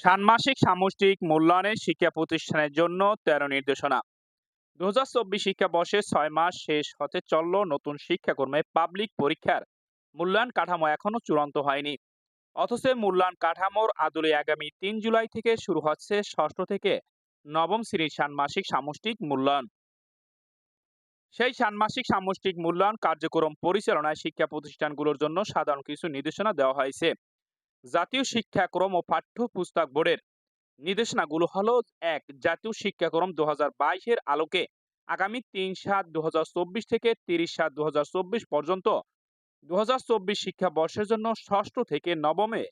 ষান্মাসিক সামষ্টিক মূল্যায়নের শিক্ষা প্রতিষ্ঠানের জন্য তেরো নির্দেশনা। দু হাজার চব্বিশ শিক্ষাবর্ষে ছয় মাস শেষ হতে চলল নতুন শিক্ষাক্রমে পাবলিক পরীক্ষার মূল্যায়ন কাঠামো এখনও চূড়ান্ত হয়নি। অথচ মূল্যায়ন কাঠামোর আদলে আগামী তিন জুলাই থেকে শুরু হচ্ছে ষষ্ঠ থেকে নবম শ্রেণির ষান্মাসিক সামষ্টিক মূল্যায়ন। সেই ষান্মাসিক সামষ্টিক মূল্যায়ন কার্যক্রম পরিচালনায় শিক্ষা প্রতিষ্ঠানগুলোর জন্য সাধারণ কিছু নির্দেশনা দেওয়া হয়েছে। জাতীয় শিক্ষাক্রম ও পাঠ্যপুস্তক বোর্ডের নির্দেশনাগুলো হলো, এক, জাতীয় শিক্ষাক্রম দু হাজার আলোকে আগামী তিন সাত দু থেকে তিরিশ সাত দু পর্যন্ত দু হাজার চব্বিশ শিক্ষাবর্ষের জন্য ষষ্ঠ থেকে নবমে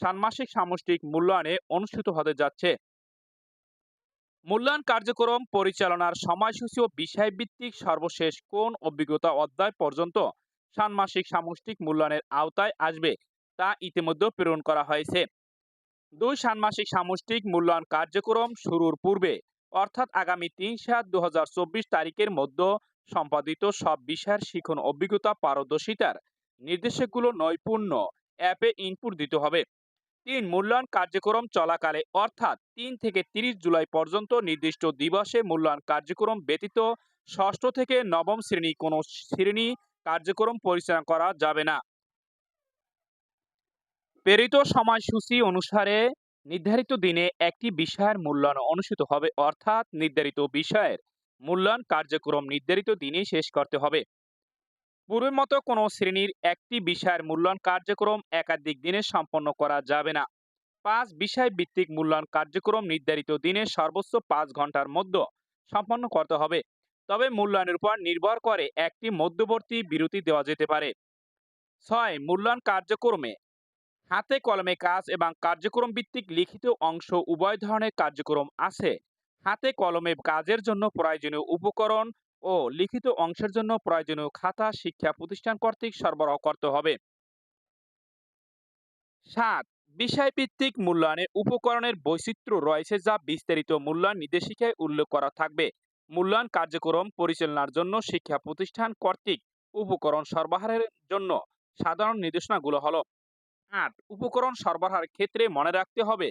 ষান্মাসিক সামষ্টিক মূল্যায়নে অনুষ্ঠিত হতে যাচ্ছে। মূল্যায়ন কার্যক্রম পরিচালনার সময়সূচি ও বিষয়ভিত্তিক সর্বশেষ কোন অভিজ্ঞতা অধ্যায় পর্যন্ত ষান্মাসিক সামষ্টিক মূল্যায়নের আওতায় আসবে? তা ইতিমধ্যে প্রেরণ করা হয়েছে। দুই ষান্মাসিক সামষ্টিক মূল্যায়ন কার্যক্রম শুরুর পূর্বে, অর্থাৎ আগামী তিন সাত দু তারিখের মধ্যে সম্পাদিত সব বিষয়ের শিখন অভিজ্ঞতা পারদর্শিতার নির্দেশকগুলো নৈপুণ্য অ্যাপে ইনপুট দিতে হবে। তিন মূল্যায়ন কার্যক্রম চলাকালে, অর্থাৎ তিন থেকে তিরিশ জুলাই পর্যন্ত নির্দিষ্ট দিবসে মূল্যায়ন কার্যক্রম ব্যতীত ষষ্ঠ থেকে নবম শ্রেণি কোনো শ্রেণি কার্যক্রম পরিচালনা করা যাবে না। প্রেরিত সময়সূচি অনুসারে নির্ধারিত দিনে একটি বিষয়ের মূল্যায়ন অনুষ্ঠিত হবে, অর্থাৎ নির্ধারিত বিষয়ের মূল্যায়ন কার্যক্রম নির্ধারিত দিনে শেষ করতে হবে। পূর্বের মতো কোনো শ্রেণির একটি বিষয়ের মূল্যায়ন কার্যক্রম একাধিক দিনে সম্পন্ন করা যাবে না। পাঁচ বিষয় ভিত্তিক মূল্যায়ন কার্যক্রম নির্ধারিত দিনে সর্বোচ্চ পাঁচ ঘণ্টার মধ্যে সম্পন্ন করতে হবে। তবে মূল্যায়নের উপর নির্ভর করে একটি মধ্যবর্তী বিরতি দেওয়া যেতে পারে। ছয় মূল্যায়ন কার্যক্রমে হাতে কলমে কাজ এবং কার্যক্রম ভিত্তিক লিখিত অংশ উভয় ধরনের কার্যক্রম আছে। হাতে কলমে কাজের জন্য প্রয়োজনীয় উপকরণ ও লিখিত অংশের জন্য প্রয়োজনীয় খাতা, শিক্ষা প্রতিষ্ঠান কর্তৃক সরবরাহ করতে হবে। সাত, বিষয়ভিত্তিক মূল্যায়নে উপকরণের বৈচিত্র্য রয়েছে যা বিস্তারিত মূল্যায়ন নির্দেশিকায় উল্লেখ করা থাকবে। মূল্যায়ন কার্যক্রম পরিচালনার জন্য শিক্ষা প্রতিষ্ঠান কর্তৃক উপকরণ সরবরাহের জন্য সাধারণ নির্দেশনাগুলো হলো আট। উপকরণ সরবরাহের ক্ষেত্রে মনে রাখতে হবে,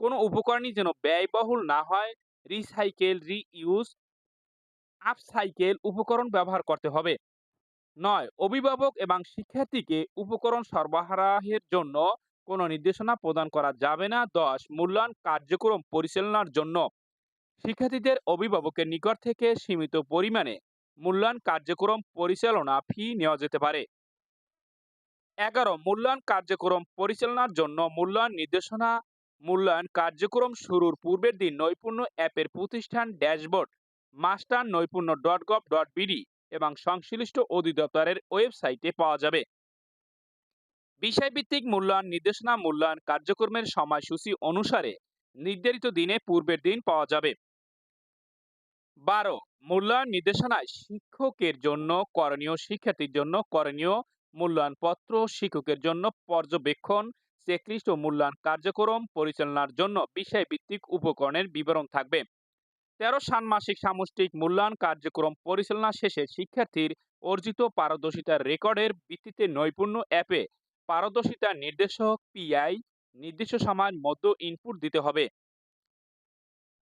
কোনো উপকরণই যেন ব্যয়বহুল না হয় রিসাইকেল রিইউজ আপসাইকেল উপকরণ ব্যবহার করতে হবে। নয়, অভিভাবক এবং শিক্ষার্থীকে উপকরণ সরবরাহের জন্য কোনো নির্দেশনা প্রদান করা যাবে না। দশ, মূল্যায়ন কার্যক্রম পরিচালনার জন্য। শিক্ষার্থীদের অভিভাবকের নিকট থেকে সীমিত পরিমাণে মূল্যায়ন কার্যক্রম পরিচালনা ফি নেওয়া যেতে পারে। এগারো, মূল্যায়ন কার্যক্রম পরিচালনার জন্য মূল্যায়ন নির্দেশনা, মূল্যায়ন কার্যক্রম শুরুর পূর্বের দিন নৈপুণ্য অ্যাপের প্রতিষ্ঠান dashboard, master Noipunno dot gov dot BD এবং সংশ্লিষ্ট অধিদপ্তরের ওয়েবসাইটে পাওয়া যাবে। বিষয়ভিত্তিক মূল্যায়ন নির্দেশনা, মূল্যায়ন কার্যক্রমের সময়সূচি অনুসারে নির্ধারিত দিনে পূর্বের দিন পাওয়া যাবে। বারো, মূল্যায়ন নির্দেশনায় শিক্ষকের জন্য করণীয়, শিক্ষার্থীর জন্য করণীয় মূল্যায়নপত্র শিক্ষকের জন্য পর্যবেক্ষণ চেকলিস্ট ও মূল্যায়ন কার্যক্রম পরিচালনার জন্য বিষয়ভিত্তিক উপকরণের বিবরণ থাকবে। তেরো ষান্মাসিক সামষ্টিক মূল্যায়ন কার্যক্রম পরিচালনা শেষে শিক্ষার্থীর অর্জিত পারদর্শিতার রেকর্ডের ভিত্তিতে নৈপুণ্য অ্যাপে পারদর্শিতার নির্দেশক পিআই নির্দিষ্ট সময়ের মধ্যে ইনপুট দিতে হবে।